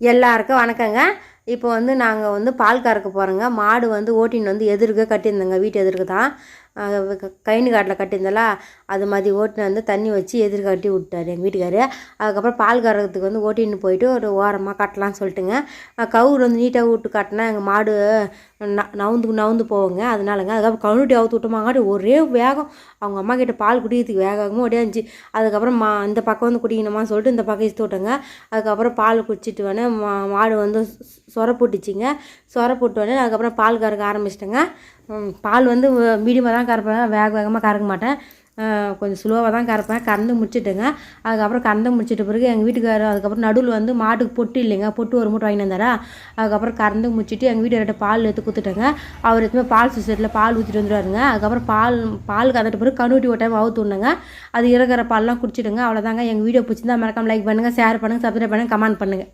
எல்லாருக்கும் வணக்கங்க. இப்போ வந்து நாங்கள் வந்து பால் கறக்க போகிறோங்க மாடு வந்து ஓட்டின்னு வந்து எதிர்க்க கட்டியிருந்தோங்க. வீட்டு எதிர்க்கு தான். கைனி காட்டில் கட்டியிருந்தாலா அது மாதிரி ஓட்டினு வந்து தண்ணி வச்சு எதிர் கட்டி விட்டாரு எங்கள் வீட்டுக்காரு. அதுக்கப்புறம் பால் கறக்கிறதுக்கு வந்து ஓட்டின்னு போயிட்டு ஒரு ஓரமாக கட்டலாம்னு சொல்லிட்டுங்க. கவுர் வந்து நீட்டாக விட்டு கட்டினா எங்கள் மாடு ந நவுந்து நவுந்து போவோங்க அதனாலங்க அதுக்கப்புறம் கழுவிட்டு அவுத்து விட்டோமாங்காட்டி ஒரே வேகம். அவங்க அம்மா கிட்ட பால் குடிக்கிறதுக்கு வேக வேகமாக ஓடியாந்துச்சு அதுக்கப்புறம் மா இந்த பக்கம் வந்து குடிக்கணுமா சொல்லிட்டு இந்த பக்கம் இழுத்து விட்டேங்க. அதுக்கப்புறம் பால் குடிச்சிட்டு வேணே மா மாடு வந்து சொர போட்டுச்சிங்க. சொர போட்டு வேணே அதுக்கப்புறம் பால் கறக்க ஆரம்பிச்சிட்டேங்க. பால் வந்து மீடியமாக தான் கறப்பேன் வேக வேகமாக கறக்க மாட்டேன். கொஞ்சம் ஸ்லோவாக தான் கறப்பேன். கறந்து முடிச்சுட்டுங்க. அதுக்கப்புறம் கறந்து முடிச்சிட்ட பிறகு எங்கள் வீட்டுக்காரர் அதுக்கப்புறம் நடுவில் வந்து மாட்டுக்கு பொட்டு இல்லைங்க. பொட்டு ஒரு மூட்டை வாங்கிட்டு வந்தாரா? அதுக்கப்புறம் கறந்து முடிச்சிட்டு எங்கள் வீட்டுக்கார்ட்ட பால் எடுத்து கொடுத்துட்டேங்க. அவர் எடுத்துமே பால் சுசைட்டில் பால் ஊற்றிட்டு வந்துடுவாருங்க அதுக்கப்புறம் பால் பால் கறந்துட்டு பிறகு கணுட்டி ஒரு டைம் அவுத்து விடுங்க அது இருக்கிற பால்லாம் குடிச்சிடுங்க அவ்வளோதாங்க எங்கள் வீடியோ பிடிச்சிருந்தா மறக்காம லைக் பண்ணுங்கள் ஷேர் பண்ணுங்கள் சப்ஸ்கிரைப் பண்ணுங்கள் கமெண்ட் பண்ணுங்கள்